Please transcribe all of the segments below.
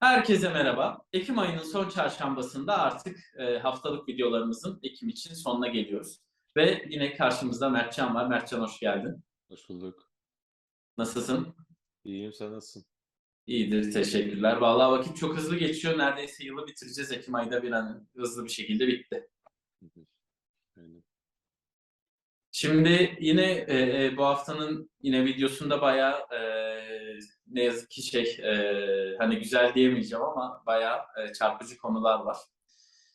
Herkese merhaba. Ekim ayının son çarşambasında artık e, haftalık videolarımızın Ekim için sonuna geliyoruz. Ve yine karşımızda Mertcan var. Mertcan hoş geldin. Hoş bulduk. Nasılsın? İyiyim, sen nasılsın? İyidir, teşekkürler. Vallahi vakit çok hızlı geçiyor. Neredeyse yılı bitireceğiz. Ekim ayda bir an hızlı bir şekilde bitti. Hı hı. Şimdi yine e, e, bu haftanın yine videosunda bayağı e, ne yazık ki şey e, hani güzel diyemeyeceğim ama bayağı e, çarpıcı konular var.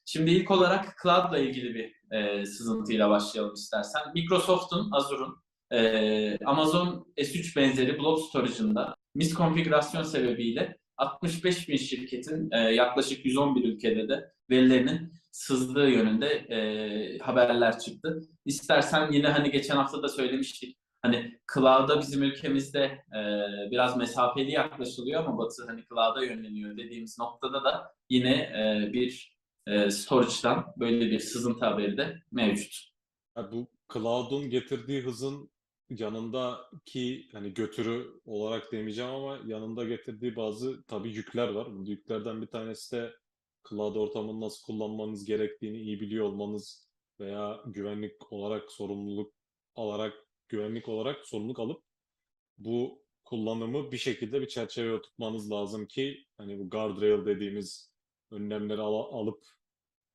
Şimdi ilk olarak Cloud'la ilgili bir e, sızıntıyla başlayalım istersen. Microsoft'un, Azure'un e, Amazon S3 benzeri blob storage'ında miskonfigürasyon sebebiyle 65 bin şirketin e, yaklaşık 111 ülkede de verilerinin sızdığı yönünde e, haberler çıktı. İstersen yine hani geçen hafta da söylemiştik. Hani cloud'a bizim ülkemizde e, biraz mesafeli yaklaşılıyor ama Batı hani cloud'a yönleniyor dediğimiz noktada da yine e, bir e, storage'dan böyle bir sızıntı haberi de mevcut. Bu cloud'un getirdiği hızın yanındaki hani götürü olarak demeyeceğim ama yanında getirdiği bazı tabii yükler var. Bu yüklerden bir tanesi de cloud ortamını nasıl kullanmanız gerektiğini iyi biliyor olmanız veya güvenlik olarak sorumluluk alarak güvenlik olarak sorumluluk alıp bu kullanımı bir şekilde bir çerçeveye oturtmanız lazım ki hani bu guardrail dediğimiz önlemleri al- alıp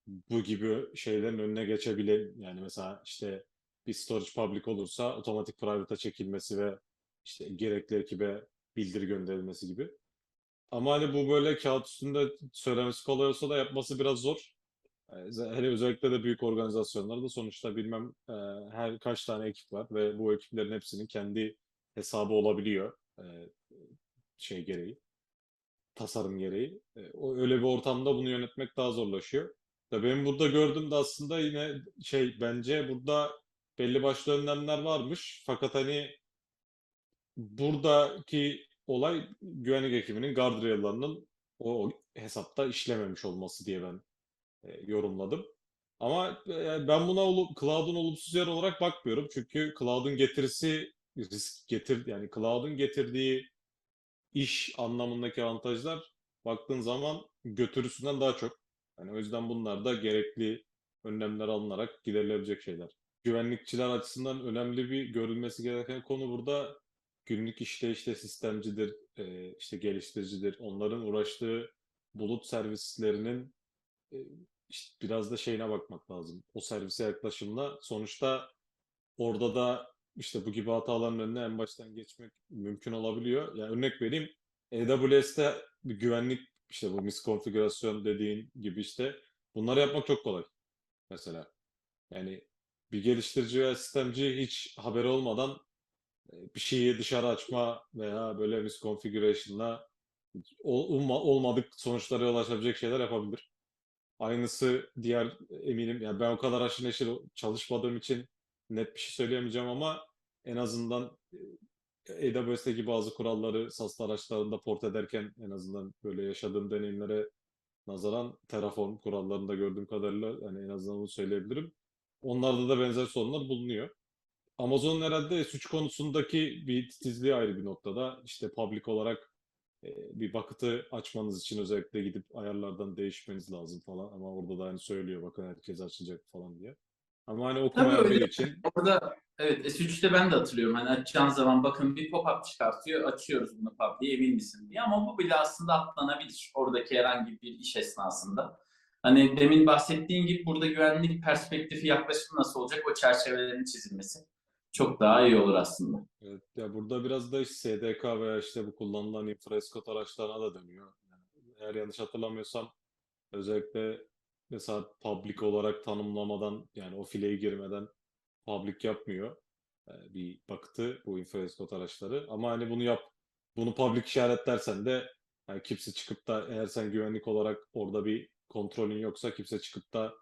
bu gibi şeylerin önüne geçebilir. Yani mesela işte bir storage public olursa otomatik private'a çekilmesi ve işte gerekli ekibe bildiri gönderilmesi gibi. Ama hani bu böyle kağıt üstünde söylemesi kolay olsa da yapması biraz zor. Yani Hele özellikle de büyük organizasyonlarda sonuçta bilmem e, her kaç tane ekip var ve bu ekiplerin hepsinin kendi hesabı olabiliyor e, şey gereği, tasarım gereği. E, o öyle bir ortamda bunu yönetmek daha zorlaşıyor. Ya benim burada gördüğüm de aslında yine şey bence burada belli başlı önlemler varmış. Fakat hani buradaki olay güvenlik ekibinin guardrail'larının o hesapta işlememiş olması diye ben e, yorumladım. Ama e, ben buna olu- Cloud'un olumsuz yer olarak bakmıyorum. Çünkü Cloud'un getirisi risk getir yani Cloud'un getirdiği iş anlamındaki avantajlar baktığın zaman götürüsünden daha çok. Yani o yüzden bunlar da gerekli önlemler alınarak giderilebilecek şeyler. Güvenlikçiler açısından önemli bir görülmesi gereken konu burada günlük işleyişte sistemcidir, e, işte geliştiricidir. Onların uğraştığı bulut servislerinin e, işte biraz da şeyine bakmak lazım. O servise yaklaşımla sonuçta orada da işte bu gibi hataların önüne en baştan geçmek mümkün olabiliyor. Yani örnek vereyim. AWS'te bir güvenlik işte bu miskonfigürasyon dediğin gibi işte bunları yapmak çok kolay. Mesela yani bir geliştirici veya sistemci hiç haberi olmadan bir şeyi dışarı açma veya böyle misconfiguration'la olmadık sonuçlara ulaşabilecek şeyler yapabilir. Aynısı diğer eminim yani ben o kadar aşırı neşir çalışmadığım için net bir şey söyleyemeyeceğim ama en azından AWS'teki bazı kuralları SaaS araçlarında port ederken en azından böyle yaşadığım deneyimlere nazaran Terraform kurallarında gördüğüm kadarıyla yani en azından bunu söyleyebilirim. Onlarda da benzer sorunlar bulunuyor. Amazon'un herhalde S3 konusundaki bir titizliği ayrı bir noktada. İşte public olarak e, bir bucket'ı açmanız için özellikle gidip ayarlardan değişmeniz lazım falan. Ama orada da hani söylüyor bakın herkes açacak falan diye. Ama hani Tabii öyle. için Orada evet S3'te ben de hatırlıyorum. Hani açacağın zaman bakın bir pop-up çıkartıyor. Açıyoruz bunu public'e emin misin diye. Ama bu bile aslında atlanabilir. Oradaki herhangi bir iş esnasında. Hani demin bahsettiğin gibi burada güvenlik perspektifi yaklaşım nasıl olacak o çerçevelerin çizilmesi çok daha iyi olur aslında. Evet, ya burada biraz da işte SDK veya işte bu kullanılan infraeskot araçlarına da dönüyor. Yani eğer yanlış hatırlamıyorsam özellikle mesela public olarak tanımlamadan yani o fileye girmeden public yapmıyor e, bir bucket'ı bu infraeskot araçları. Ama hani bunu yap, bunu public işaretlersen de yani kimse çıkıp da eğer sen güvenlik olarak orada bir kontrolün yoksa kimse çıkıp da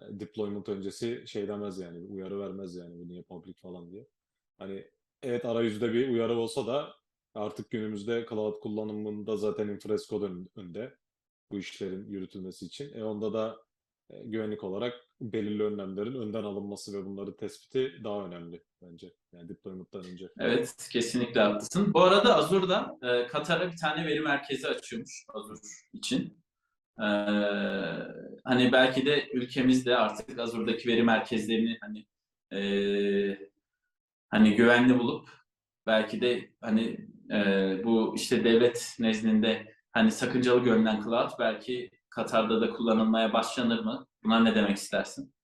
deployment öncesi şey demez yani uyarı vermez yani bu niye public falan diye. Hani evet arayüzde bir uyarı olsa da artık günümüzde cloud kullanımında zaten infraeskot ön- önde bu işlerin yürütülmesi için. E onda da e, güvenlik olarak belirli önlemlerin önden alınması ve bunların tespiti daha önemli bence. Yani deployment'tan önce. Evet, kesinlikle haklısın. Bu arada Azure'da e, Katar'a bir tane veri merkezi açıyormuş Azure için. E, hani belki de ülkemizde artık Azure'daki veri merkezlerini hani e, hani güvenli bulup belki de hani e, bu işte devlet nezdinde hani sakıncalı görünen cloud belki Katar'da da kullanılmaya başlanır mı? Buna ne demek istersin?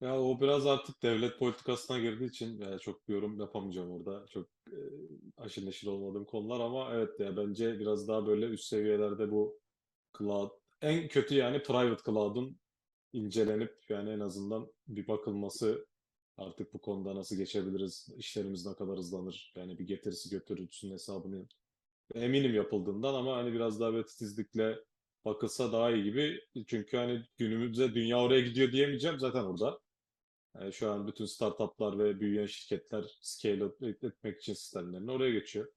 Ya o biraz artık devlet politikasına girdiği için yani çok bir yorum yapamayacağım orada. Çok e, aşırı neşir olmadığım konular ama evet ya bence biraz daha böyle üst seviyelerde bu cloud en kötü yani private cloud'un incelenip yani en azından bir bakılması artık bu konuda nasıl geçebiliriz, işlerimiz ne kadar hızlanır, yani bir getirisi götürüsünün hesabını eminim yapıldığından ama hani biraz daha böyle titizlikle bakılsa daha iyi gibi. Çünkü hani günümüzde dünya oraya gidiyor diyemeyeceğim zaten orada. Yani şu an bütün startuplar ve büyüyen şirketler scale etmek için sistemlerini oraya geçiyor.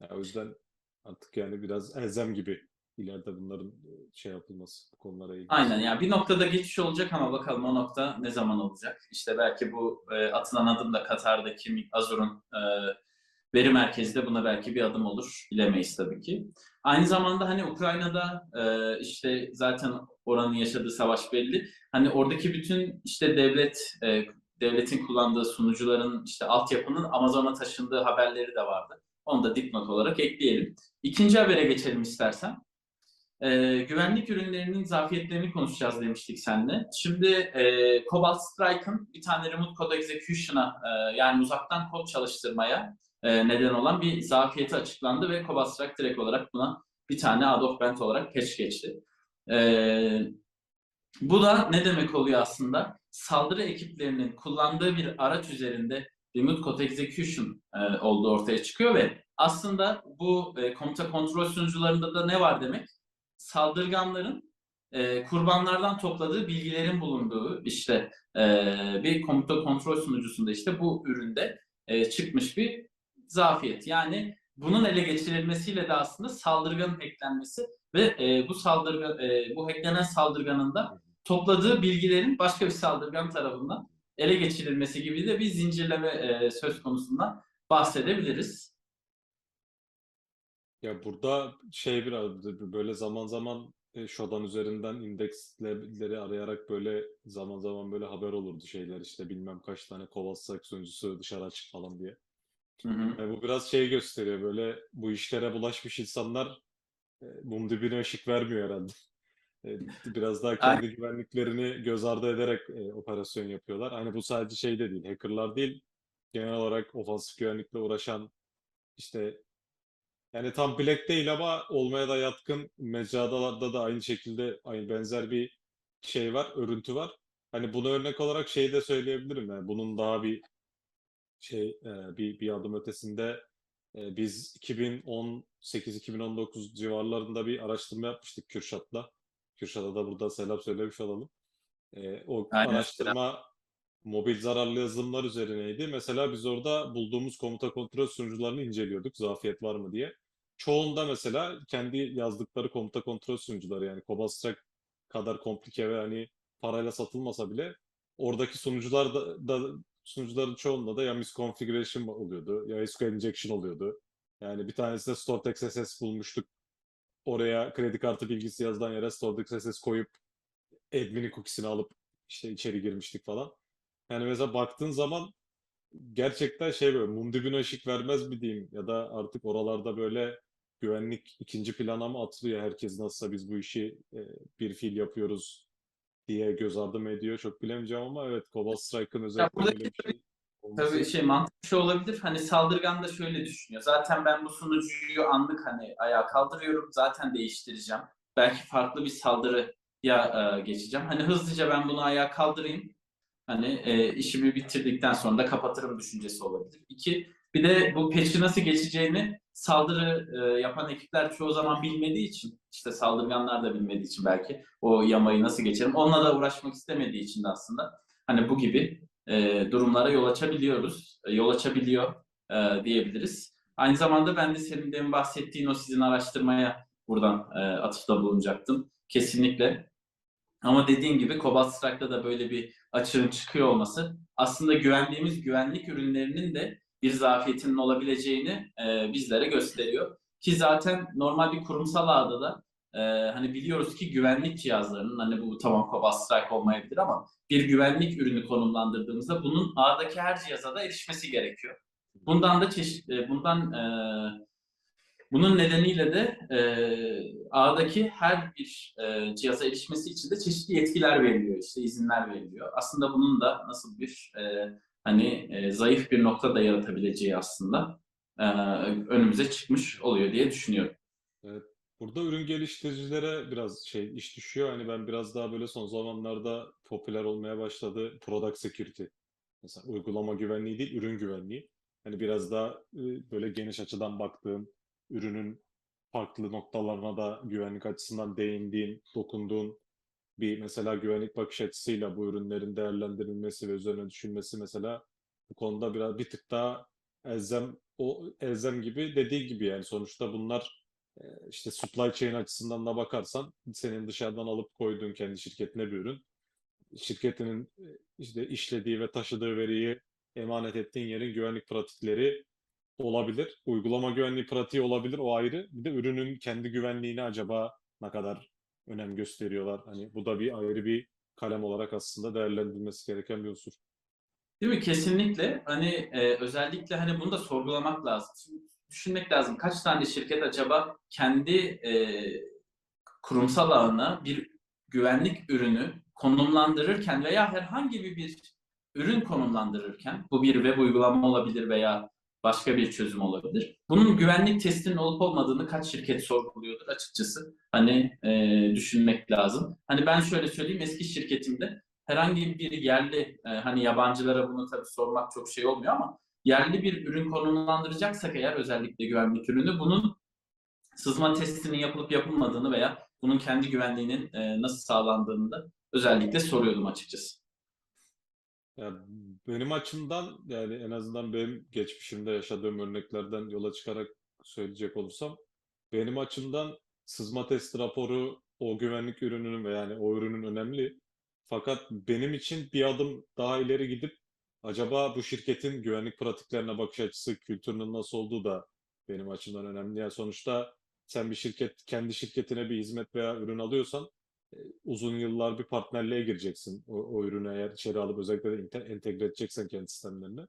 Yani o yüzden artık yani biraz elzem gibi ileride bunların şey yapılması bu konulara ilgili. Aynen ya bir noktada geçiş olacak ama bakalım o nokta ne zaman olacak? İşte belki bu e, atılan adım da Katar'daki Azure'un e, veri merkezi de buna belki bir adım olur. Bilemeyiz tabii ki. Aynı zamanda hani Ukrayna'da e, işte zaten oranın yaşadığı savaş belli. Hani oradaki bütün işte devlet e, devletin kullandığı sunucuların işte altyapının Amazon'a taşındığı haberleri de vardı. Onu da dipnot olarak ekleyelim. İkinci habere geçelim istersen. Ee, güvenlik ürünlerinin zafiyetlerini konuşacağız demiştik seninle. Şimdi e, Cobalt Strike'ın bir tane remote code execution'a e, yani uzaktan kod çalıştırmaya e, neden olan bir zafiyeti açıklandı ve Cobalt Strike direkt olarak buna bir tane ad hoc bent olarak patch geçti. E, bu da ne demek oluyor aslında? Saldırı ekiplerinin kullandığı bir araç üzerinde remote code execution e, olduğu ortaya çıkıyor ve aslında bu e, komuta kontrol sunucularında da ne var demek? Saldırganların e, kurbanlardan topladığı bilgilerin bulunduğu işte e, bir komuta kontrol sunucusunda işte bu üründe e, çıkmış bir zafiyet. Yani bunun ele geçirilmesiyle de aslında saldırganın hacklenmesi ve e, bu saldırgan e, bu hacklenen saldırganın da topladığı bilgilerin başka bir saldırgan tarafından ele geçirilmesi gibi de bir zincirleme e, söz konusundan bahsedebiliriz. Ya burada şey biraz böyle zaman zaman e, Shodan üzerinden indeksleri arayarak böyle zaman zaman böyle haber olurdu şeyler işte bilmem kaç tane Kovacs sunucusu dışarı açık falan diye. Hı hı. E, bu biraz şey gösteriyor böyle bu işlere bulaşmış insanlar e, mum dibine ışık vermiyor herhalde. E, biraz daha kendi güvenliklerini göz ardı ederek e, operasyon yapıyorlar. Hani bu sadece şey de değil, hackerlar değil, genel olarak ofansif güvenlikle uğraşan işte yani tam black değil ama olmaya da yatkın mecralarda da aynı şekilde aynı benzer bir şey var, örüntü var. Hani bunu örnek olarak şey de söyleyebilirim yani bunun daha bir şey e, bir bir adım ötesinde e, biz 2018-2019 civarlarında bir araştırma yapmıştık Kürşat'la. Kürşat'a da burada selam söylemiş olalım. E, o Aynen. araştırma mobil zararlı yazılımlar üzerineydi. Mesela biz orada bulduğumuz komuta kontrol sunucularını inceliyorduk zafiyet var mı diye. Çoğunda mesela kendi yazdıkları komuta kontrol sunucuları yani Cobalt Strike kadar komplike ve hani parayla satılmasa bile oradaki sunucular da, da sunucuların çoğunda da ya misconfiguration oluyordu ya SQL injection oluyordu. Yani bir tanesinde StoreText SS bulmuştuk. Oraya kredi kartı bilgisi yazılan yere StoreText SS koyup admin'in cookiesini alıp işte içeri girmiştik falan. Yani mesela baktığın zaman gerçekten şey böyle mum dibine ışık vermez mi diyeyim ya da artık oralarda böyle güvenlik ikinci plana mı atılıyor herkes nasılsa biz bu işi e, bir fil yapıyoruz diye göz ardı mı ediyor çok bilemeyeceğim ama evet Cobalt Strike'ın özellikle buradaki böyle bir şey olması Tabii şey mantıklı şey olabilir. Hani saldırgan da şöyle düşünüyor. Zaten ben bu sunucuyu anlık hani ayağa kaldırıyorum. Zaten değiştireceğim. Belki farklı bir saldırıya e, geçeceğim. Hani hızlıca ben bunu ayağa kaldırayım. Hani e, işimi bitirdikten sonra da kapatırım düşüncesi olabilir. İki, bir de bu patch'i nasıl geçeceğini saldırı e, yapan ekipler çoğu zaman bilmediği için, işte saldırganlar da bilmediği için belki o yamayı nasıl geçerim, onunla da uğraşmak istemediği için de aslında hani bu gibi e, durumlara yol açabiliyoruz, e, yol açabiliyor e, diyebiliriz. Aynı zamanda ben de senin demin bahsettiğin o sizin araştırmaya buradan e, atıfta bulunacaktım. Kesinlikle Ama dediğim gibi Cobalt Strike'da da böyle bir açığın çıkıyor olması aslında güvendiğimiz güvenlik ürünlerinin de bir zafiyetinin olabileceğini e, bizlere gösteriyor. Ki zaten normal bir kurumsal ağda da e, hani biliyoruz ki güvenlik cihazlarının hani bu tamam Cobalt Strike olmayabilir ama bir güvenlik ürünü konumlandırdığımızda bunun ağdaki her cihaza da erişmesi gerekiyor. Bundan da çeşit, e, bundan e, bunun nedeniyle de e, ağdaki her bir e, cihaza erişmesi için de çeşitli yetkiler veriliyor, işte izinler veriliyor. Aslında bunun da nasıl bir e, hani e, zayıf bir nokta da yaratabileceği aslında e, önümüze çıkmış oluyor diye düşünüyorum. Burada ürün geliştiricilere biraz şey iş düşüyor. Hani ben biraz daha böyle son zamanlarda popüler olmaya başladı product security. Mesela uygulama güvenliği değil, ürün güvenliği. Hani biraz daha e, böyle geniş açıdan baktığım, ürünün farklı noktalarına da güvenlik açısından değindiğin, dokunduğun bir mesela güvenlik bakış açısıyla bu ürünlerin değerlendirilmesi ve üzerine düşünmesi mesela bu konuda biraz bir tık daha elzem o elzem gibi dediği gibi yani sonuçta bunlar e, işte supply chain açısından da bakarsan senin dışarıdan alıp koyduğun kendi şirketine bir ürün. Şirketinin e, işte işlediği ve taşıdığı veriyi emanet ettiğin yerin güvenlik pratikleri olabilir. Uygulama güvenliği pratiği olabilir o ayrı. Bir de ürünün kendi güvenliğine acaba ne kadar önem gösteriyorlar. Hani bu da bir ayrı bir kalem olarak aslında değerlendirilmesi gereken bir unsur. Değil mi? Kesinlikle. Hani e, özellikle hani bunu da sorgulamak lazım. Düşünmek lazım. Kaç tane şirket acaba kendi e, kurumsal ağına bir güvenlik ürünü konumlandırırken veya herhangi bir ürün konumlandırırken bu bir web uygulama olabilir veya başka bir çözüm olabilir. Bunun güvenlik testinin olup olmadığını kaç şirket sorguluyordur açıkçası. Hani e, düşünmek lazım. Hani ben şöyle söyleyeyim eski şirketimde herhangi bir yerli e, hani yabancılara bunu tabii sormak çok şey olmuyor ama yerli bir ürün konumlandıracaksak eğer özellikle güvenlik ürünü bunun sızma testinin yapılıp yapılmadığını veya bunun kendi güvenliğinin e, nasıl sağlandığını da özellikle soruyordum açıkçası. Ya benim açımdan yani en azından benim geçmişimde yaşadığım örneklerden yola çıkarak söyleyecek olursam benim açımdan sızma testi raporu o güvenlik ürününün ve yani o ürünün önemli. Fakat benim için bir adım daha ileri gidip acaba bu şirketin güvenlik pratiklerine bakış açısı, kültürünün nasıl olduğu da benim açımdan önemli. Yani sonuçta sen bir şirket, kendi şirketine bir hizmet veya ürün alıyorsan uzun yıllar bir partnerliğe gireceksin. O, o ürünü eğer içeri alıp özellikle de ente- entegre edeceksen kendi sistemlerine.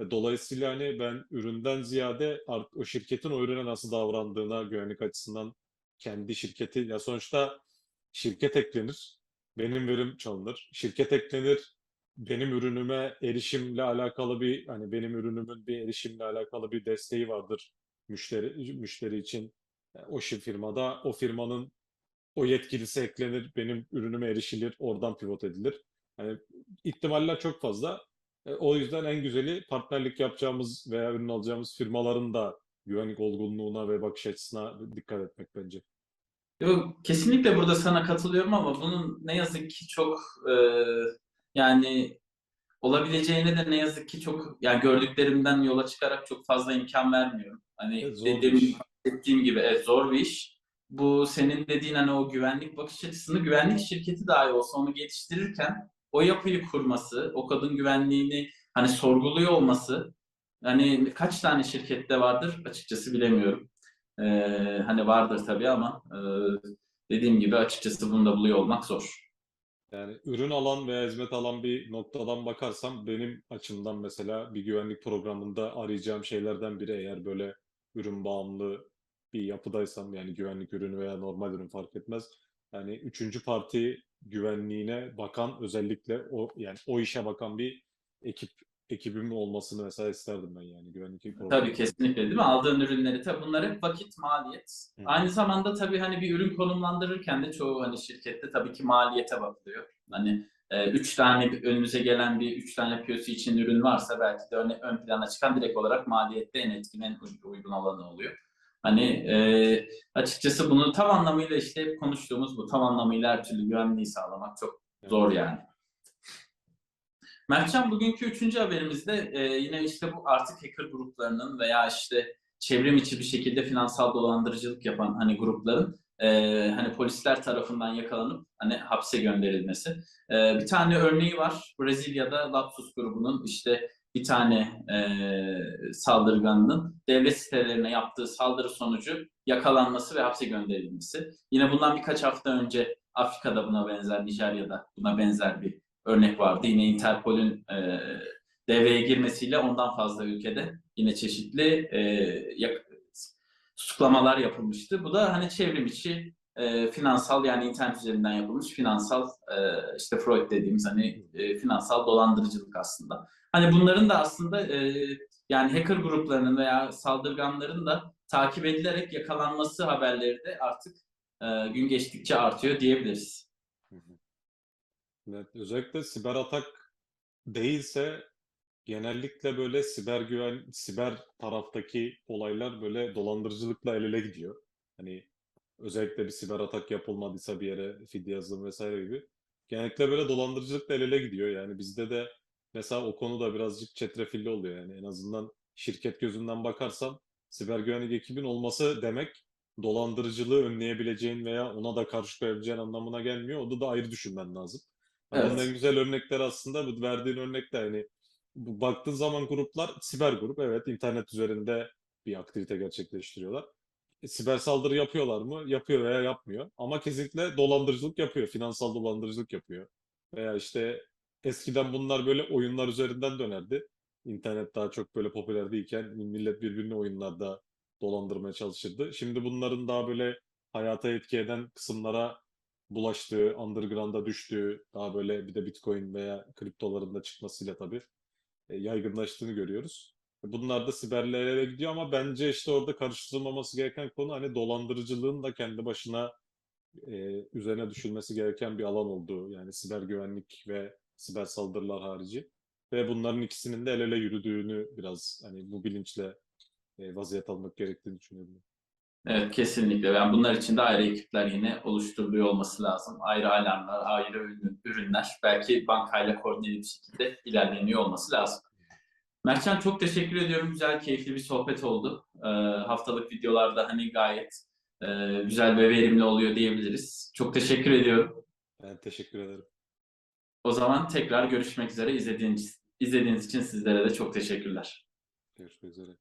E, Dolayısıyla hani ben üründen ziyade o şirketin o ürüne nasıl davrandığına güvenlik açısından kendi şirketi ya sonuçta şirket eklenir. Benim verim çalınır. Şirket eklenir. Benim ürünüme erişimle alakalı bir hani benim ürünümün bir erişimle alakalı bir desteği vardır müşteri müşteri için. E, O şir firmada o firmanın o yetkilisi eklenir, benim ürünüme erişilir, oradan pivot edilir. Yani ihtimaller çok fazla. E, o yüzden en güzeli partnerlik yapacağımız veya ürün alacağımız firmaların da güvenlik olgunluğuna ve bakış açısına dikkat etmek bence. Yok, kesinlikle burada sana katılıyorum ama bunun ne yazık ki çok e, yani olabileceğine de ne yazık ki çok yani gördüklerimden yola çıkarak çok fazla imkan vermiyorum. Hani Evet, iş. bahsettiğim gibi evet, zor bir iş. Bu senin dediğin hani o güvenlik bakış açısını güvenlik şirketi dahi olsa onu geliştirirken o yapıyı kurması, o kadın güvenliğini hani sorguluyor olması hani kaç tane şirkette vardır açıkçası bilemiyorum. Ee, hani vardır tabii ama e, dediğim gibi açıkçası bunu da buluyor olmak zor. Yani ürün alan veya hizmet alan bir noktadan bakarsam benim açımdan mesela bir güvenlik programında arayacağım şeylerden biri eğer böyle ürün bağımlı bir yapıdaysam yani güvenlik ürünü veya normal ürün fark etmez. Yani üçüncü parti güvenliğine bakan özellikle o yani o işe bakan bir ekip ekibimin olmasını mesela isterdim ben yani güvenlik Tabii programı. kesinlikle değil mi? Aldığın ürünleri tabii bunlar hep vakit, maliyet. Hı. Aynı zamanda tabii hani bir ürün konumlandırırken de çoğu hani şirkette tabii ki maliyete bakılıyor. Hani e, üç tane bir- önümüze gelen bir üç tane POC için ürün varsa belki de ön, ön plana çıkan direkt olarak maliyette en etkin, en uy- uygun olanı oluyor. Hani e, açıkçası bunu tam anlamıyla işte hep konuştuğumuz bu tam anlamıyla her türlü güvenliği sağlamak çok zor yani. Mertcan bugünkü üçüncü haberimizde e, yine işte bu artık hacker gruplarının veya işte çevrim içi bir şekilde finansal dolandırıcılık yapan hani grupların e, hani polisler tarafından yakalanıp hani hapse gönderilmesi. E, bir tane örneği var. Brezilya'da Lapsus grubunun işte bir tane e, saldırganının devlet sitelerine yaptığı saldırı sonucu yakalanması ve hapse gönderilmesi. Yine bundan birkaç hafta önce Afrika'da buna benzer, Nijerya'da buna benzer bir örnek vardı. Yine Interpol'ün e, devreye girmesiyle ondan fazla ülkede yine çeşitli e, yak- tutuklamalar yapılmıştı. Bu da hani çevrim içi e, finansal yani internet üzerinden yapılmış finansal e, işte Freud dediğimiz hani e, finansal dolandırıcılık aslında. Hani bunların da aslında e, yani hacker gruplarının veya saldırganların da takip edilerek yakalanması haberleri de artık e, gün geçtikçe artıyor diyebiliriz. Evet, özellikle siber atak değilse genellikle böyle siber güven, siber taraftaki olaylar böyle dolandırıcılıkla el ele gidiyor. Hani özellikle bir siber atak yapılmadıysa bir yere fidye yazılım vesaire gibi. Genellikle böyle dolandırıcılıkla el ele gidiyor. Yani bizde de mesela o konuda birazcık çetrefilli oluyor. Yani en azından şirket gözünden bakarsam siber güvenlik ekibin olması demek dolandırıcılığı önleyebileceğin veya ona da karşı koyabileceğin anlamına gelmiyor. Onu da ayrı düşünmen lazım. Hani Evet. Bunun en güzel örnekleri aslında bu verdiğin örnekte hani baktığın zaman gruplar siber grup evet internet üzerinde bir aktivite gerçekleştiriyorlar. E, siber saldırı yapıyorlar mı? Yapıyor veya yapmıyor. Ama kesinlikle dolandırıcılık yapıyor. Finansal dolandırıcılık yapıyor. Veya işte eskiden bunlar böyle oyunlar üzerinden dönerdi. İnternet daha çok böyle popüler değilken millet birbirini oyunlarda dolandırmaya çalışırdı. Şimdi bunların daha böyle hayata etki eden kısımlara bulaştığı, underground'a düştüğü, daha böyle bir de Bitcoin veya kriptoların da çıkmasıyla tabii e, yaygınlaştığını görüyoruz. Bunlar da siberlere gidiyor ama bence işte orada karıştırılmaması gereken konu hani dolandırıcılığın da kendi başına e, üzerine düşülmesi gereken bir alan olduğu. Yani siber güvenlik ve siber saldırılar harici. Ve bunların ikisinin de el ele yürüdüğünü biraz hani bu bilinçle e, vaziyet almak gerektiğini düşünüyorum. Evet kesinlikle. Yani bunlar için de ayrı ekipler yine oluşturuluyor olması lazım. Ayrı alarmlar, ayrı ürün- ürünler. Belki bankayla koordineli bir şekilde ilerleniyor olması lazım. Mertcan çok teşekkür ediyorum. Güzel, keyifli bir sohbet oldu. Ee, haftalık videolarda hani gayet e, güzel ve verimli oluyor diyebiliriz. Çok teşekkür ediyorum. Ben teşekkür ederim. O zaman tekrar görüşmek üzere. İzlediğiniz, izlediğiniz için sizlere de çok teşekkürler. Görüşmek üzere.